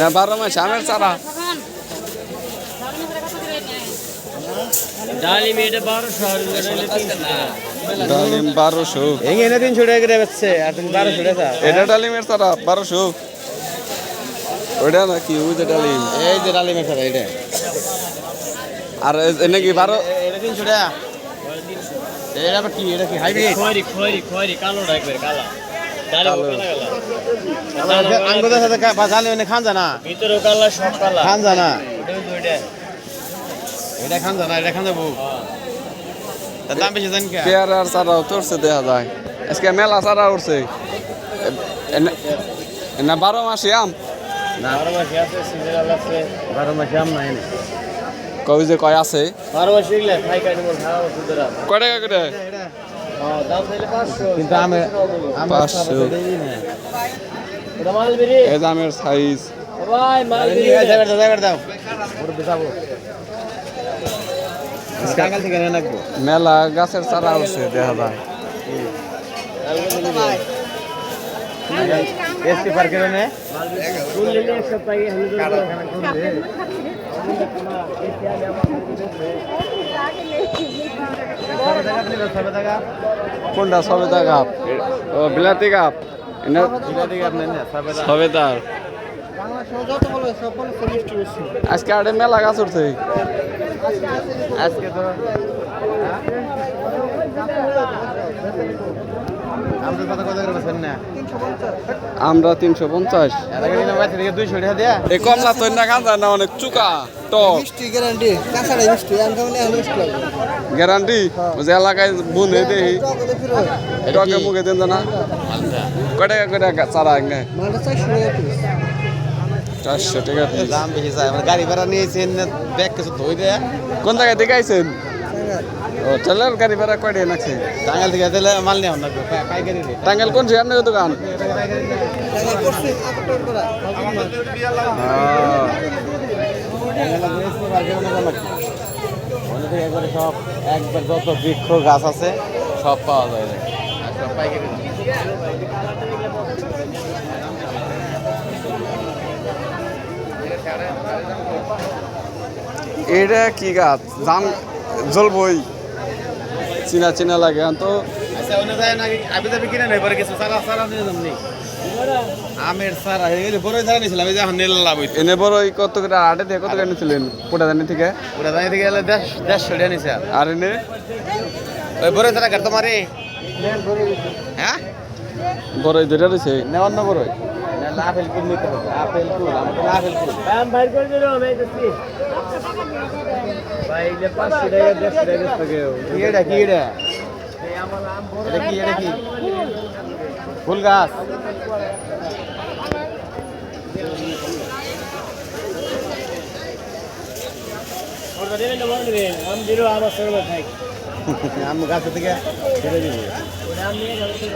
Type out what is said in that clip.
না বারো মাস আমের চারা। ডালিম এটা বারোশো ডালিম বারোশো। এই এনে তিনশো টাকা করে বেচছে আর তুমি বারোশো টাকা এটা ডালিমের চারা বারোশো। ওইটা নাকি ওই যে ডালিম। এই যে ডালিমের সাথে এটা আর এনে কি বারো এটা তিনশো টাকা। এটা আবার কি এটা কি হাইব্রিড? খয়রি খয়রি খয়রি কালোটা একবার কালা। আঙ্গুদের সাথে জালি মানে খান জানা ভিতরেও কালা সব কালা খান জানা এটা খান জানা এটা খান যাব তার দাম বেশি জানি কে? পেয়ারার চারা উঠছে দেখা যায়। আজকে মেলা চারা উঠছে। এনে- এনে বারো মাসি আম। বারো মাসে আছে সিজনাল আছে। বারো মাসে আম নাই কই যে কয় আছে? বারো মাসে। কয় টাকা করে? কিন্তু আমি পাঁচশো। সাইজ মেলা গাছের চারা উঠছে দেখা যায়। এসপি পার্কের এনে ফুল নিলে এক সপ্তাহ আগে আমি তো সবে টাকা দিল সবে টাকা কোনটা সবেদা কাপ ও বিলাতি কাপ এনে জিলা দিকে আপনি না সবে টাকা সবেদার আজকে আড়ে মেলা গাছ উঠছে আজকে তো আমরা তিনশো পঞ্চাশ। এই কমলা তো না খান না অনেক চুকা টক। গ্যারান্টি কাঁচাড়াই মিষ্টি আমি কেমন এখন মিষ্টি লাগবে গ্যারান্টি যে এলাকায় বুনে দেই টক মুখে দেন না কয় টাকা করে চারা চারশো টাকা। দাম বেশি চাই। আমার গাড়ি ভাড়া নিয়েছেন ব্যাগ কিছু ধুই দেয়া। কোন জায়গায় দেখে আইছেন ও চলের গাড়ি ভাড়া কয় টাকা নাকছে টাঙ্গাল থেকে দিলে মাল নেওয়া না পাইকারি টাঙ্গাল কোন সে আপনার দোকান? একবারে সব একবার যত বৃক্ষ গাছ আছে সব পাওয়া যায়। আর সব পাইকারি এটা কি গাছ? জাম জ্বলবই চিনা চিনা লাগে তো অন্য আমের সারা বড় সারা নিয়েছিলাম এই যে এখন নীল লাভ এনে বড় কত করে আটে থেকে কত করে নিয়েছিলেন পোটা জানি থেকে? ওটা দাঁড়িয়ে থেকে গেলে দেশ দেশ ছড়িয়ে নিছে আর। আর এনে? ওই বড় সারা কার তোমারে হ্যাঁ? বড় দুইটা রয়েছে। নেওয়ার না বড় আপেল কুল নিতে হবে। আপেল কুল আমাদের আপেল কুল। দাম বাইর করে দিল আমি দেখছি ভাই এটা পাঁচশো টাকা দেড়শো টাকা বেচতে গেও কি এটা কি এটা? এটা কি এটা কি? ফুল গাছ। আম থাক গাছ থেকে ছেড়ে দিব।